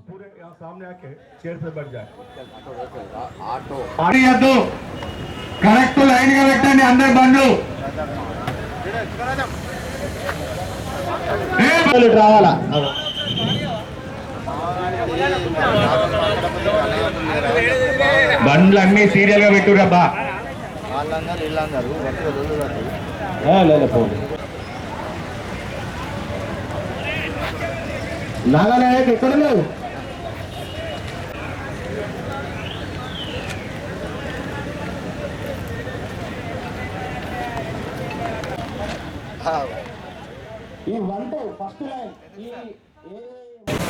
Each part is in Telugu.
पूरे यहाँ सामने आके चेयर पे बैठ जाए అడిగద్దు కరెక్ట్ లైన్ గా పెట్టండి అందరు బండ్లు ఏ రావాలా బండ్లు అన్ని సీరియల్ గా పెట్టురబ్బా వాళ్ళందరూ వీళ్ళందరూ వరుసగా వదులుతారు. నాగానాయక్ ఎక్కడ లేవు ఈ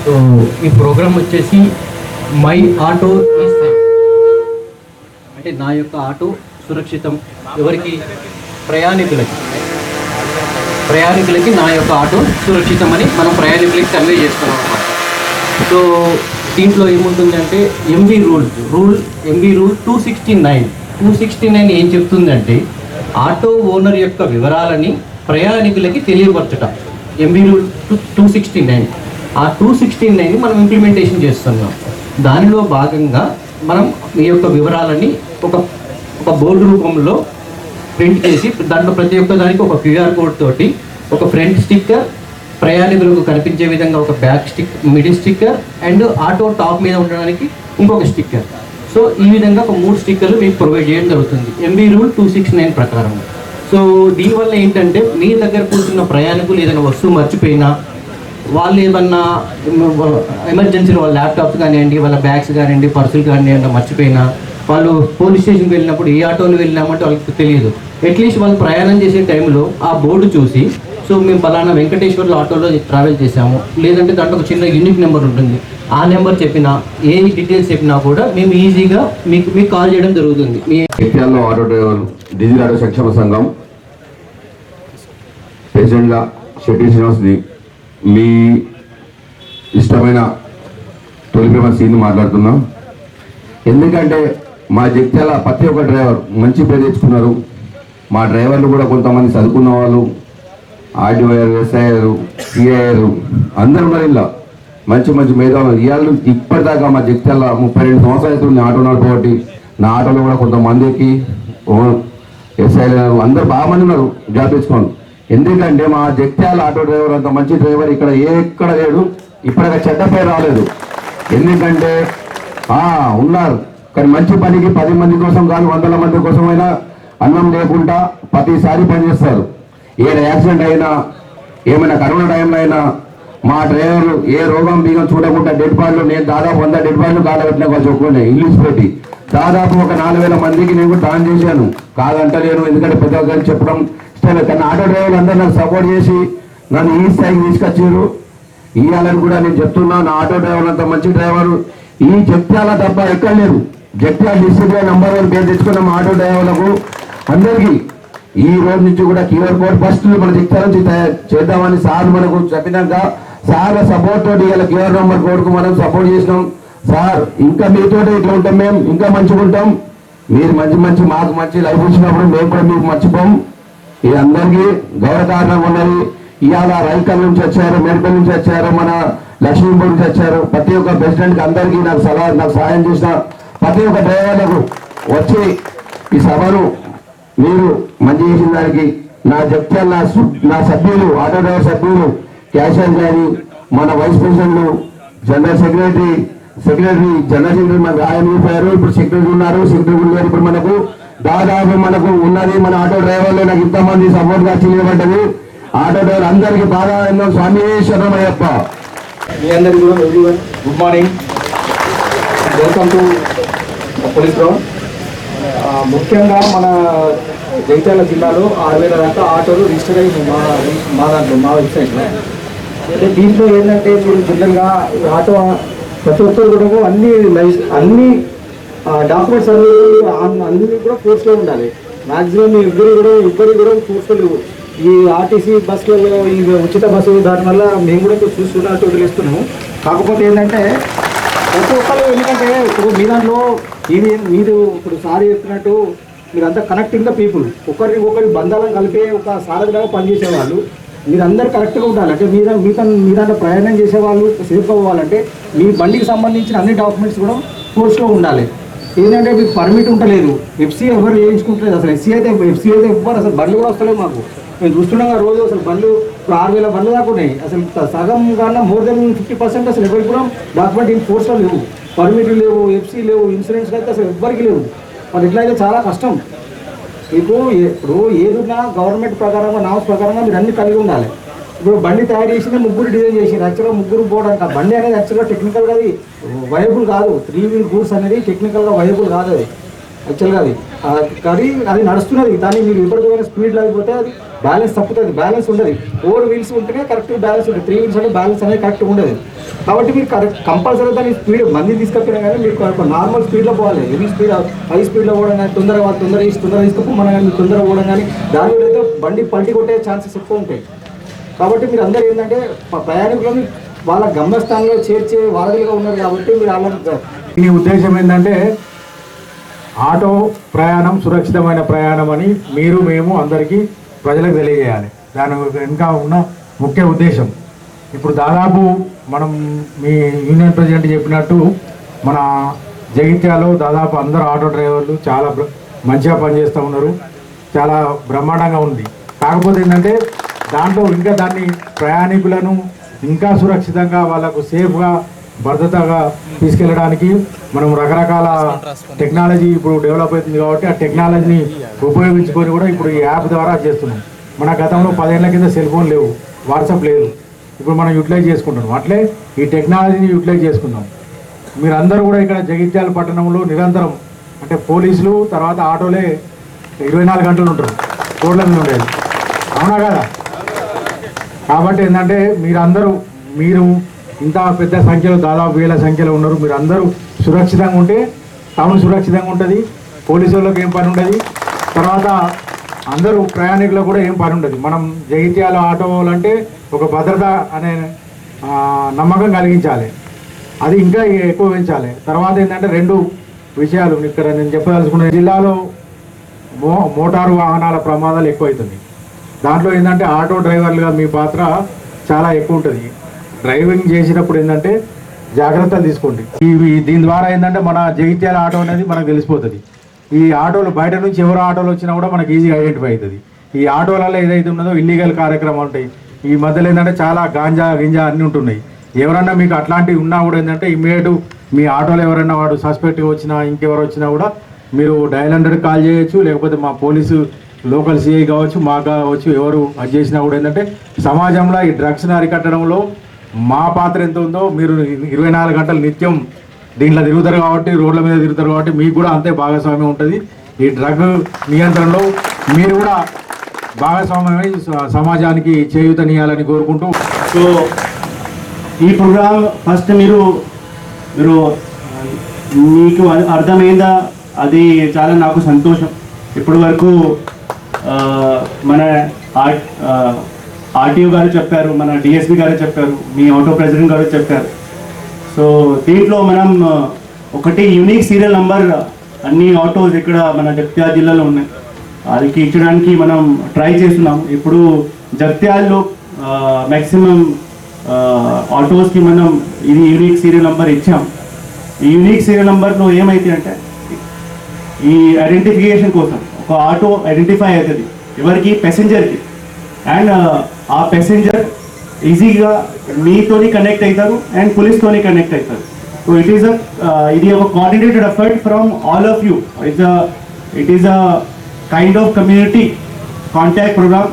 సో ఈ ప్రోగ్రామ్ వచ్చేసి మై ఆటో అంటే నా యొక్క ఆటో సురక్షితం. ఎవరికి? ప్రయాణికులకి. ప్రయాణికులకి నా యొక్క ఆటో సురక్షితం అని మనం ప్రయాణికులకి కన్వే చేస్తున్నాం అనమాట సో దీంట్లో ఏముంటుందంటే MV rule rule MV rule two sixty nine two sixty nine ఏం చెప్తుందంటే ఆటో ఓనర్ యొక్క వివరాలని ప్రయాణికులకి తెలియపరచటం. MV rule two two sixty nine ఆ టూ సిక్స్టీ నైన్ మనం ఇంప్లిమెంటేషన్ చేస్తున్నాం. దానిలో భాగంగా మనం మీ యొక్క వివరాలని ఒక ఒక బోర్డు రూపంలో ప్రింట్ చేసి దాంట్లో ప్రతి ఒక్క దానికి ఒక క్యూఆర్ కోడ్ తోటి ఒక ఫ్రంట్ స్టిక్కర్ ప్రయాణికులకు కనిపించే విధంగా ఒక back stick middle sticker and auto top మీద ఉండడానికి ఇంకొక స్టిక్కర్. సో ఈ విధంగా ఒక మూడు స్టిక్కర్లు మీకు ప్రొవైడ్ చేయడం జరుగుతుంది. MV rule two six nine ప్రకారం. సో దీనివల్ల ఏంటంటే మీ దగ్గర కూర్చున్న ప్రయాణికులు ఏదైనా వస్తువు మర్చిపోయినా వాళ్ళు ఏమన్నా ఎమర్జెన్సీలో వాళ్ళ ల్యాప్టాప్స్ కానివ్వండి వాళ్ళ బ్యాగ్స్ కానివ్వండి పర్సులు కానివ్వండి మర్చిపోయినా వాళ్ళు పోలీస్ స్టేషన్కి వెళ్ళినప్పుడు ఏ ఆటోలో వెళ్ళినామంటే వాళ్ళకి తెలియదు. అట్లీస్ట్ వాళ్ళు ప్రయాణం చేసే టైంలో ఆ బోర్డు చూసి సో మేము పలానా వెంకటేశ్వర్లో ఆటోలో ట్రావెల్ చేసాము లేదంటే దాంట్లో ఒక చిన్న యూనిక్ నెంబర్ ఉంటుంది. ఆ నెంబర్ చెప్పినా ఏ డీటెయిల్స్ చెప్పినా కూడా మేము ఈజీగా మీకు మీకు కాల్ చేయడం జరుగుతుంది. మీ ఆటో డ్రైవర్ డిజిటల్ ఆటో సంక్షేమ సంఘం ప్రెసిడెంట్గా షెట్టి శ్రీనివాస్ని మీ ఇష్టమైన తొలిప్రేమ సీన్ మాట్లాడుతున్నాం. ఎందుకంటే మా జగిత్యాల ప్రతి ఒక్క డ్రైవర్ మంచి పేరు తెచ్చుకున్నారు. మా డ్రైవర్లు కూడా కొంతమంది చదువుకున్న వాళ్ళు ఆర్డీఓఆర్ ఎస్ఐఆర్ సిఐఆర్ అందరూ ఉన్నారు ఇలా మంచి మంచి మేధావులు. ఇవాళ ఇప్పటిదాకా మా జగిత్యాల ముప్పై రెండు సంవత్సరాలు అవుతుంది ఆటో నడపబట్టి నా ఆటోలో కూడా కొంతమంది ఎక్కి ఎస్ఐలు అందరు బాగా మంది ఉన్నారు జాబ్ తెచ్చుకోండి ఎందుకంటే మా జగిత్యాల ఆటో డ్రైవర్ అంత మంచి డ్రైవర్ ఇక్కడ ఎక్కడ లేడు. ఇప్పటిక చెడ్డ పేరు రాలేదు. ఎందుకంటే ఉన్నారు. కానీ మంచి పనికి పది మంది కోసం కాదు వందల మంది కోసమైనా అన్నం లేకుండా ప్రతిసారి పనిచేస్తారు. ఏ యాక్సిడెంట్ అయినా ఏమైనా కరోనా టైంలో అయినా మా డ్రైవర్లు ఏ రోగం బీగం చూడకుండా డెడ్ బాడీలు నేను దాదాపు వంద డెడ్ బాడీలు కాలబెట్టిన వాళ్ళు చెప్పుకున్నాయి ఇంగ్లీష్ పెట్టి. దాదాపు ఒక నాలుగు వేల మందికి నేను కూడా దానం చేశాను. కాదంటలేను ఎందుకంటే పెద్ద చెప్పడం కానీ ఆటో డ్రైవర్లు అందరూ నాకు సపోర్ట్ చేసి నన్ను ఈ స్థాయికి తీసుకొచ్చారు. ఇవ్వాలని కూడా నేను చెప్తున్నా నా ఆటో డ్రైవర్ అంత మంచి డ్రైవర్. ఈ జగ్త్యాల తప్ప ఎక్కడ లేదు. జగ్త్యాల డిస్ట్రిక్ట్ నంబర్ వన్ పేరు తెచ్చుకున్న మా ఆటో డ్రైవర్లకు అందరికీ ఈ రోజు నుంచి కూడా క్యూఆర్ కోడ్ ఫస్ట్ మన జగ్త్యాల నుంచి చేద్దామని సార్ మనకు చెప్పినాక సార్ సపోర్ట్ తోటి ఇలా క్యూఆర్ నంబర్ కోడ్కు మనం సపోర్ట్ చేసినాం. సార్ ఇంకా మీతో ఇట్లా ఉంటాం మేము ఇంకా మంచిగా ఉంటాం. మీరు మంచి మంచి మాకు మంచి లైఫ్ ఇచ్చినప్పుడు మేము కూడా మీకు మర్చిపోం. ఇది అందరికీ గౌరవ ఉన్నది. ఇవాళ రైకల్ నుంచి వచ్చారు మెడికల్ నుంచి వచ్చారు మన లక్ష్మీపూర్ నుంచి వచ్చారు. ప్రతి ఒక్క ప్రెసిడెంట్కి అందరికీ నాకు సలహా నాకు సహాయం చేసిన ప్రతి ఒక్క డ్రైవర్లకు వచ్చి ఈ సభను మీరు మంచి చేసిన దానికి నా చెప్తే నా నా సభ్యులు ఆటో డ్రైవర్ సభ్యులు క్యాషియర్ కానీ మన వైస్ ప్రెసిడెంట్లు general secretary secretary general secretary మనకు ఆయన ఇప్పుడు సెక్రటరీ ఉన్నారు సెక్రటరీ ఉన్నారు. ఇప్పుడు మనకు దాదాపు మనకు ఉన్నది మన ఆటో డ్రైవర్లు నాకు ఇంతమంది సపోర్ట్గా చేయబడ్డది. ఆటో డ్రైవర్ అందరికి బాగా ఎన్నో స్వామి శరణమయ్యప్ప. మీ అందరికీ కూడా good morning. Welcome to police ground ముఖ్యంగా మన జగిత్యాల జిల్లాలో ఆరు వేల దాకా ఆటోలు రిజిస్టర్ అయ్యి మా మా దాంట్లో మా వెబ్సైట్లో అంటే దీంట్లో ఏంటంటే మీరు జనరల్గా ఆటో ప్రతి ఒక్కరు కూడా అన్ని అన్ని డాక్యుమెంట్స్ అన్ని అన్ని కూడా ఫోర్స్లో ఉండాలి. మాక్సిమం ఇద్దరు కూడా ఇద్దరు కూడా ఫోర్స్లో లేవు. ఈ ఆర్టీసీ బస్సులలో ఈ ఉచిత బస్సు దాని వల్ల మేము కూడా చూస్తున్నట్టు వదిలేస్తున్నాము కాకపోతే ఏంటంటే ప్రతి ఒక్కరు ఎందుకంటే ఇప్పుడు మీ దాంట్లో ఇది మీరు ఇప్పుడు సారి చెప్తున్నట్టు మీరంతా కనెక్టింగ్ ద పీపుల్ ఒకరికి ఒకరి బంధాలను కలిపే ఒక సారథిలాగా పనిచేసేవాళ్ళు. మీరందరూ కరెక్ట్గా ఉండాలి. అంటే మీద మీ మీ దాంట్లో ప్రయాణం చేసే వాళ్ళు అవ్వాలంటే మీ బండికి సంబంధించిన అన్ని డాక్యుమెంట్స్ కూడా ఫోర్స్లో ఉండాలి. ఏంటంటే మీకు పర్మిట్ ఉండలేదు. ఎఫ్సీ ఎవరు చేయించుకుంటలేదు అసలు. ఎస్సీ అయితే ఎఫ్సీ అయితే ఎవ్వరు అసలు బండ్లు కూడా వస్తలేదు మాకు. మేము చూస్తున్నాం రోజు అసలు బండ్లు ఇప్పుడు ఆరు వేల బండ్లు దాకా ఉన్నాయి. అసలు సగం కన్నా మోర్ దెన్ ఫిఫ్టీ పర్సెంట్ అసలు ఎవరికి కూడా డాక్యుమెంట్ ఇన్ ఫోర్స్లో లేవు పర్మిట్లు లేవు ఎఫ్సీ లేవు ఇన్సూరెన్స్ అయితే అసలు ఎవ్వరికి లేవు. మరి ఇట్లా అయితే చాలా కష్టం. మీకు ఇప్పుడు ఏదున్నా గవర్నమెంట్ ప్రకారంగా నామ్స్ ప్రకారంగా మీరు అన్ని కలిగి ఉండాలి. ఇప్పుడు బండి తయారు చేసింది ముగ్గురు డిజైన్ చేసింది యాక్చువల్గా ముగ్గురు పోవడానికి ఆ బండి అనేది యాక్చువల్గా టెక్నికల్గా అది వయబుల్ కాదు. త్రీ వీల్ గూడ్స్ అనేది టెక్నికల్గా వయబుల్ కాదు అది. యాక్చువల్గా అది. కానీ అది నడుస్తున్నది. దాన్ని మీరు ఇప్పటికైనా స్పీడ్ లేకపోతే అది బ్యాలెన్స్ తప్పుతుంది. బ్యాలెన్స్ ఉండదు. ఫోర్ వీల్స్ ఉంటేనే కరెక్ట్ బ్యాలెన్స్ ఉంటుంది. త్రీ వీల్స్ అంటే బ్యాలెన్స్ అనేది కరెక్ట్ ఉండదు. కాబట్టి మీరు కరెక్ట్ కంపల్సరీ దాన్ని స్పీడ్ మంది తీసుకపోయినా కానీ మీరు నార్మల్ స్పీడ్లో పోవాలి. హెవీ స్పీడ్ హై స్పీడ్లో పోవడం కానీ తొందరగా వాళ్ళు తొందర తీసి తొందర తీసుకపో మనం కానీ తొందరగా పోవడం కానీ దానివల్ల అయితే బండి పల్టీ కొట్టే ఛాన్సెస్ ఎక్కువ ఉంటాయి. కాబట్టి మీరు అందరూ ఏంటంటే ప్రయాణికులను వాళ్ళ గమ్యస్థానంలో చేర్చే వారధిగా ఉన్నారు కాబట్టి మీరు వాళ్ళ ఈ ఉద్దేశం ఏంటంటే ఆటో ప్రయాణం సురక్షితమైన ప్రయాణం అని మీరు మేము అందరికీ ప్రజలకు తెలియజేయాలి. దాని వెనుక ఉన్న ముఖ్య ఉద్దేశం. ఇప్పుడు దాదాపు మనం మీ యూనియన్ ప్రెసిడెంట్ చెప్పినట్టు మన జగిత్యాలో దాదాపు అందరు ఆటో డ్రైవర్లు చాలా మంచిగా పనిచేస్తూ ఉన్నారు. చాలా బ్రహ్మాండంగా ఉంది. కాకపోతే ఏంటంటే దాంట్లో ఇంకా దాన్ని ప్రయాణికులను ఇంకా సురక్షితంగా వాళ్ళకు సేఫ్గా భద్రతగా తీసుకెళ్ళడానికి మనం రకరకాల టెక్నాలజీ ఇప్పుడు డెవలప్ అవుతుంది కాబట్టి ఆ టెక్నాలజీని ఉపయోగించుకొని కూడా ఇప్పుడు ఈ యాప్ ద్వారా చేస్తున్నాం. మన గతంలో పదేళ్ళ కింద సెల్ ఫోన్ లేవు వాట్సాప్ లేదు. ఇప్పుడు మనం యూటిలైజ్ చేసుకుంటున్నాం. అట్లే ఈ టెక్నాలజీని యూటిలైజ్ చేసుకుందాం. మీరందరూ కూడా ఇక్కడ జగిత్యాల పట్టణంలో నిరంతరం అంటే పోలీసులు తర్వాత ఆటోలే ఇరవై నాలుగు గంటలు ఉంటారు. రోడ్ల మీద ఉండేది. అవునా కదా? కాబట్టి ఏంటంటే మీరందరూ మీరు ఇంత పెద్ద సంఖ్యలో దాదాపు వేల సంఖ్యలో ఉన్నారు. మీరు అందరూ సురక్షితంగా ఉంటే టౌన్ సురక్షితంగా ఉంటుంది. పోలీసు వాళ్ళకి ఏం పని ఉండదు. తర్వాత అందరూ ప్రయాణికులకు కూడా ఏం పని ఉండదు. మనం జగిత్యాల ఆటో అంటే ఒక భద్రత అనే నమ్మకం కలిగించాలి. అది ఇంకా ఎక్కువ పెంచాలి. తర్వాత ఏంటంటే రెండు విషయాలు ఇక్కడ నేను చెప్పదలుచుకున్న జిల్లాలో మో మోటారు వాహనాల ప్రమాదాలు ఎక్కువ అవుతుంది దాంట్లో ఏంటంటే ఆటో డ్రైవర్లుగా మీ పాత్ర చాలా ఎక్కువ ఉంటుంది. డ్రైవింగ్ చేసినప్పుడు ఏంటంటే జాగ్రత్తలు తీసుకోండి. ఇవి దీని ద్వారా ఏంటంటే మన జగిత్యాల ఆటో అనేది మనకు తెలిసిపోతుంది. ఈ ఆటోలు బయట నుంచి ఎవరు ఆటోలు వచ్చినా కూడా మనకి ఈజీగా ఐడెంటిఫై అవుతుంది. ఈ ఆటోలలో ఏదైతే ఉన్నదో ఇల్లీగల్ కార్యక్రమాలు ఉంటాయి. ఈ మధ్యలో ఏంటంటే చాలా గాంజా గింజా అన్నీ ఉంటున్నాయి. ఎవరన్నా మీకు అట్లాంటివి ఉన్నా కూడా ఏంటంటే ఇమ్మీడియట్ మీ ఆటోలో ఎవరైనా వాడు సస్పెక్ట్గా వచ్చినా ఇంకెవరు వచ్చినా కూడా మీరు డయల్ హండ్రెడ్ కాల్ చేయొచ్చు. లేకపోతే మా పోలీసు లోకల్ సిఐ కావచ్చు మా కావచ్చు ఎవరు అది చేసినా కూడా ఏంటంటే సమాజంలో ఈ డ్రగ్స్ని అరికట్టడంలో మా పాత్ర ఎంత ఉందో మీరు ఇరవై నాలుగు గంటలు నిత్యం దీంట్లో తిరుగుతారు కాబట్టి రోడ్ల మీద తిరుగుతారు కాబట్టి మీకు కూడా అంతే భాగస్వామ్యం ఉంటుంది. ఈ డ్రగ్ నియంత్రణలో మీరు కూడా భాగస్వామ్యమై స- సమాజానికి చేయూతనియాలని కోరుకుంటూ. సో ఈ ప్రోగ్రామ్ ఫస్ట్ మీరు మీరు మీకు అర్థమైందా? అది చాలా నాకు సంతోషం. ఇప్పటి వరకు మన ఆర్ ఆర్టీఓ గారు చెప్పారు మన డిఎస్పి గారు చెప్పారు మీ ఆటో ప్రెసిడెంట్ గారు చెప్పారు. సో దీంట్లో మనం ఒకటి యూనిక్ సీరియల్ నంబర్ అన్ని ఆటోస్ ఇక్కడ మన జగ్త్యాల జిల్లాలో ఉన్నాయి. వాళ్ళకి ఇచ్చడానికి మనం ట్రై చేస్తున్నాం. ఇప్పుడు జగ్త్యాల్లో మ్యాక్సిమం ఆటోస్కి మనం ఇది యూనిక్ సీరియల్ నంబర్ ఇచ్చాం. ఈ యూనిక్ సీరియల్ నంబర్లో ఏమైతే అంటే ఈ ఐడెంటిఫికేషన్ కోసం ఆటో ఐడెంటిఫై అవుతుంది. ఎవరికి? ప్యాసింజర్కి అండ్ ఆ ప్యాసింజర్ ఈజీగా మీతోని కనెక్ట్ అవుతారు అండ్ పోలీస్తోని కనెక్ట్ అవుతారు. సో ఇట్ ఈస్ ఇది ఒక coordinated effort from all of you it's it is a kind of community contact program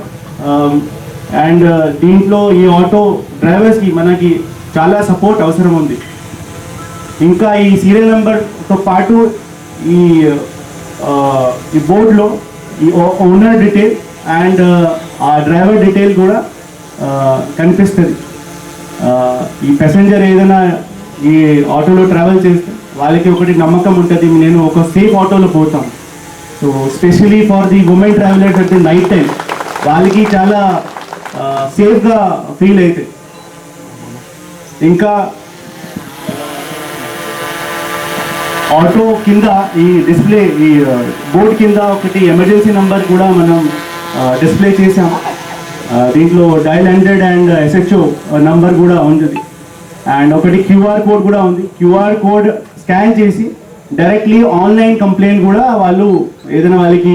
and దీంట్లో ఈ ఆటో డ్రైవర్స్కి మనకి చాలా సపోర్ట్ అవసరం ఉంది. ఇంకా ఈ సీరియల్ నెంబర్తో పాటు ఈ ఈ బోర్డులో ఈ ఓనర్ డీటెయిల్ అండ్ ఆ డ్రైవర్ డీటెయిల్ కూడా కనిపిస్తుంది. ఈ ప్యాసింజర్ ఏదైనా ఈ ఆటోలో ట్రావెల్ చేస్తే వాళ్ళకి ఒకటి నమ్మకం ఉంటుంది నేను ఒక సేఫ్ ఆటోలో పోతాం. So specially for the women travellers అంటే నైట్ టైం వాళ్ళకి చాలా సేఫ్గా ఫీల్ అవుతాయి ఇంకా ఆటో కింద ఈ డిస్ప్లే ఈ బోర్డ్ కింద ఒకటి ఎమర్జెన్సీ నెంబర్ కూడా మనం డిస్ప్లే చేసాం దీంట్లో dial hundred and SHO number కూడా ఉంటుంది. అండ్ ఒకటి క్యూఆర్ కోడ్ కూడా ఉంది. క్యూఆర్ కోడ్ స్కాన్ చేసి డైరెక్ట్లీ ఆన్లైన్ కంప్లైంట్ కూడా వాళ్ళు ఏదైనా వాళ్ళకి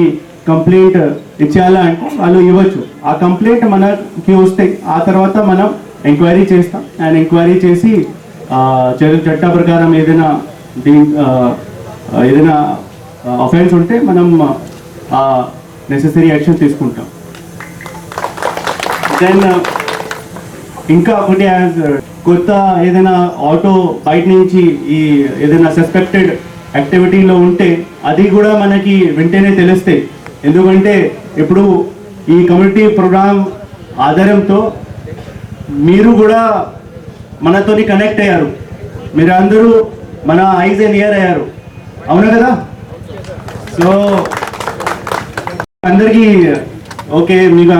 కంప్లైంట్ ఇచ్చేయాలా అంటే వాళ్ళు ఇవ్వచ్చు. ఆ కంప్లైంట్ మనకి వస్తే ఆ తర్వాత మనం ఎంక్వైరీ చేస్తాం. అండ్ ఎంక్వైరీ చేసి చట్ట ప్రకారం ఏదైనా దీ ఏదైనా అఫెన్స్ ఉంటే మనం నెససరీ యాక్షన్ తీసుకుంటాం. దెన్ ఇంకా ఒకటి యాజ్ కొత్త ఏదైనా ఆటో బయట నుంచి ఈ ఏదైనా సస్పెక్టెడ్ యాక్టివిటీలో ఉంటే అది కూడా మనకి వెంటనే తెలుస్తాయి. ఎందుకంటే ఇప్పుడు ఈ కమ్యూనిటీ ప్రోగ్రామ్ ఆధారంతో మీరు కూడా మనతోని కనెక్ట్ అయ్యారు. మీరు అందరూ మన ఐజ్ నియర్ అయ్యారు. అవునా కదా? సో అందరికీ ఓకే మీకు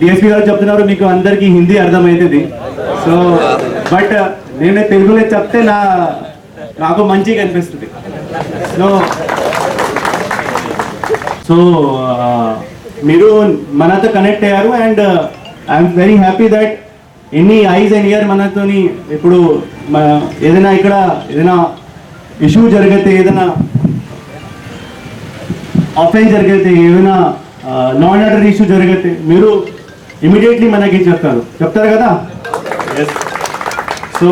డిఎస్పీ గారు చెప్తున్నారు మీకు అందరికీ హిందీ అర్థమవుతుంది. సో బట్ uh, నేను తెలుగులో చెప్తే నా నాకు మంచిగా అనిపిస్తుంది. సో సో uh, మీరు మనతో కనెక్ట్ అయ్యారు and I'm very happy that ఎన్ని ఐజ్ అండ్ ఇయర్ మనతోని ఇప్పుడు ఏదైనా ఇక్కడ ఏదైనా ఇష్యూ జరిగితే ఏదైనా ఆఫెన్స్ జరిగితే ఏదైనా లా అండ్ ఆర్డర్ ఇష్యూ జరిగితే మీరు ఇమీడియట్లీ మనకి చెప్తారు. చెప్తారు కదా? So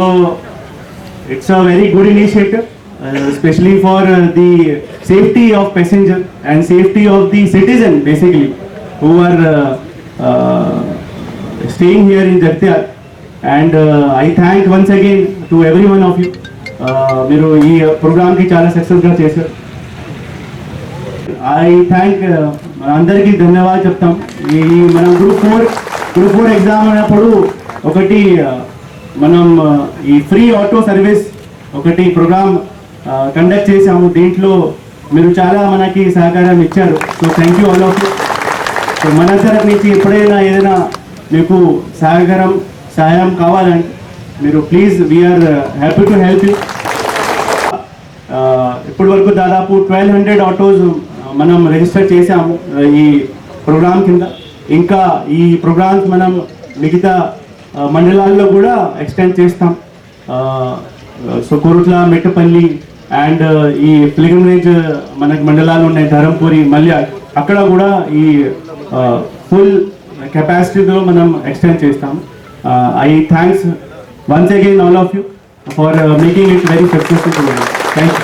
it's a very good initiative the safety of passenger and safety of the citizen basically who are uh, uh, staying here in Jagtiar and uh, I thank once again to every one of you. Uh, మీరు ఈ ప్రోగ్రామ్కి చాలా సక్సెస్గా చేశారు. ఐ థ్యాంక్ uh, అందరికీ ధన్యవాదాలు చెప్తాం. ఈ మనం group four group four exam అయినప్పుడు ఒకటి uh, మనం ఈ ఫ్రీ ఆటో సర్వీస్ ఒకటి ప్రోగ్రామ్ కండక్ట్ చేసాము దీంట్లో మీరు చాలా మనకి సహకారం ఇచ్చారు. So thank you all of you so మన తరఫు నుంచి ఎప్పుడైనా ఏదైనా మీకు సహకారం సహాయం కావాలంటే మీరు please we're happy to help you ఇప్పటి వరకు దాదాపు ట్వెల్వ్ హండ్రెడ్ ఆటోస్ మనం రిజిస్టర్ చేశాము uh, ఈ ప్రోగ్రామ్ కింద. ఇంకా ఈ ప్రోగ్రామ్స్ మనం మిగతా uh, మండలాల్లో కూడా ఎక్స్టెండ్ చేస్తాం. Uh, ఆ, సో కోరుట్ల మెట్టపల్లి అండ్ ఈ పిలిగ్రిమేజ్ మనకి మండలాలు ఉన్నాయి ధరంపూరి మళ్ళీ అక్కడ కూడా ఈ ఫుల్ కెపాసిటీతో మనం ఎక్స్టెండ్ చేస్తాం. I thanks once again all of you for making it very successful thank you